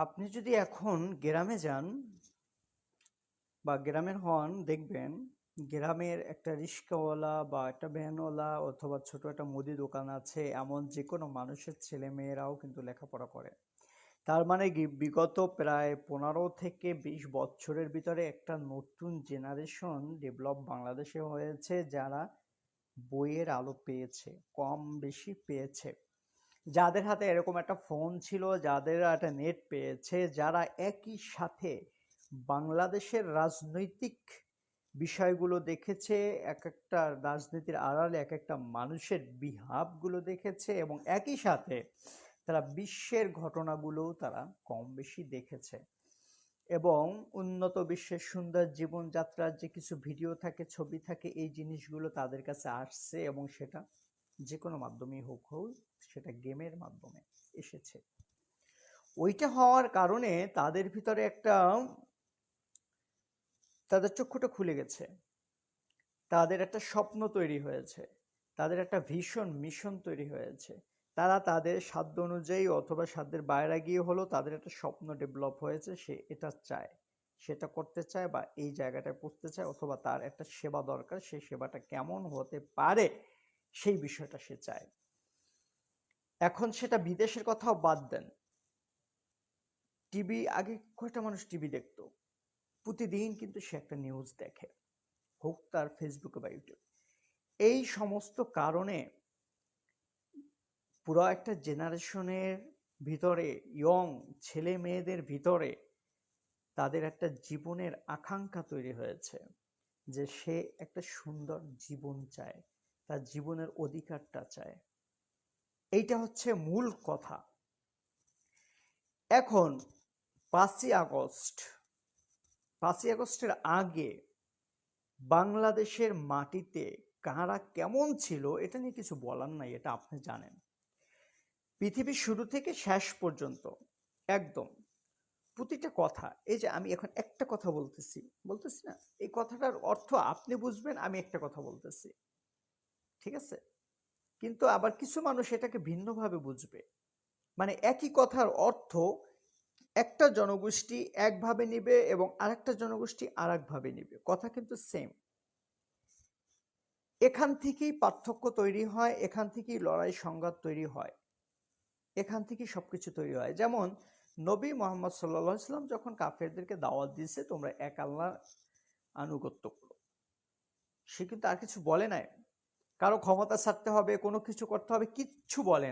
আপনি যদি এখন গ্রামে যান বা গ্রামের হন, দেখবেন গ্রামের একটা রিক্সাওয়ালা বা একটা ভ্যানওয়ালা অথবা ছোট একটা মুদি দোকান আছে, এমন যে কোনো মানুষের ছেলে মেয়েরাও কিন্তু লেখাপড়া করে। তার মানে বিগত প্রায় পনেরো থেকে বিশ বছরের ভিতরে একটা নতুন জেনারেশন ডেভেলপ বাংলাদেশে হয়েছে, যারা বইয়ের আলো পেয়েছে, কম বেশি পেয়েছে। যাদের হাতে এরকম একটা ফোন ছিল, যাদের একটা নেট পেয়েছে, যারা একই সাথে বাংলাদেশের রাজনৈতিক বিষয়গুলো দেখেছে এক একটা রাজনীতির আড়ালে এক একটা মানুষের বিহাবগুলো দেখেছে এবং একই সাথে তারা বিশ্বের ঘটনাগুলোও তারা কম বেশি দেখেছে। এবং উন্নত বিশ্বের সুন্দর জীবনযাত্রার যে কিছু ভিডিও থাকে, ছবি থাকে, এই জিনিসগুলো তাদের কাছে আসছে এবং সেটা যে কোনো মাধ্যমেই হোক হোক, সেটা গেমের মাধ্যমে এসেছে। ওইটা হওয়ার কারণে তাদের ভিতরে একটা, তাদের চক্ষুটা খুলে গেছে। তাদের একটা স্বপ্ন তৈরি হয়েছে। তাদের একটা ভীষণ মিশন তৈরি হয়েছে। তারা তাদের সাধ্য অনুযায়ী অথবা সাধ্যের বাইরে গিয়ে হলো তাদের একটা স্বপ্ন ডেভেলপ হয়েছে, সে এটা চায়। সেটা করতে চায় বা এই জায়গাটায় পৌঁছতে চায় অথবা তার একটা সেবা দরকার সেই সেবাটা কেমন হতে পারে সেই বিষয়টা সে চায়। এখন সেটা বিদেশের কথাও বাদ দেন। টিভি, আগে কয়টা মানুষ টিভি দেখতো? প্রতিদিন কিন্তু সে একটা নিউজ দেখে, হোক তার ফেসবুকে বা ইউটিউব এই সমস্ত কারণে পুরো একটা জেনারেশনের ভিতরে ইয়ং ছেলে মেয়েদের ভিতরে তাদের একটা জীবনের আকাঙ্ক্ষা তৈরি হয়েছে যে সে একটা সুন্দর জীবন চায়। তার জীবনের অধিকারটা চায়। এইটা হচ্ছে মূল কথা। এখন পাঁচই আগস্ট, পাঁচই আগস্টের আগে বাংলাদেশের মাটিতে কারা কেমন ছিল এটা নিয়ে কিছু বলার নাই, এটা আপনি জানেন। পৃথিবীর শুরু থেকে শেষ পর্যন্ত, একদম। প্রতিটা কথা, এই যে আমি এখন একটা কথা বলতেছি বলতেছি না, এই কথাটার অর্থ আপনি বুঝবেন, আমি একটা কথা বলতেছি। ঠিক আছে? কিন্তু আবার কিছু মানুষ এটাকে ভিন্নভাবে বুঝবে। মানে একই কথার অর্থ একটা জনগোষ্ঠী একভাবে নিবে এবং আরেকটা জনগোষ্ঠী আরেকভাবে নিবে। কথা কিন্তু সেম এখান থেকেই পার্থক্য তৈরি হয়, এখান থেকেই লড়াই সংঘাত তৈরি হয়, এখান থেকেই সবকিছু তৈরি হয়। যেমন নবী মোহাম্মদ সাল্লাহ ইসলাম যখন কাফেরদেরকে দাওয়াত দিয়েছে, তোমরা এক আল্লাহ আনুগত্য করো। সে কিন্তু আর কিছু বলে নাই। কারও ক্ষমতা ছাড়তে হবে কোনো কিছু করতে হবে কিচ্ছু বলে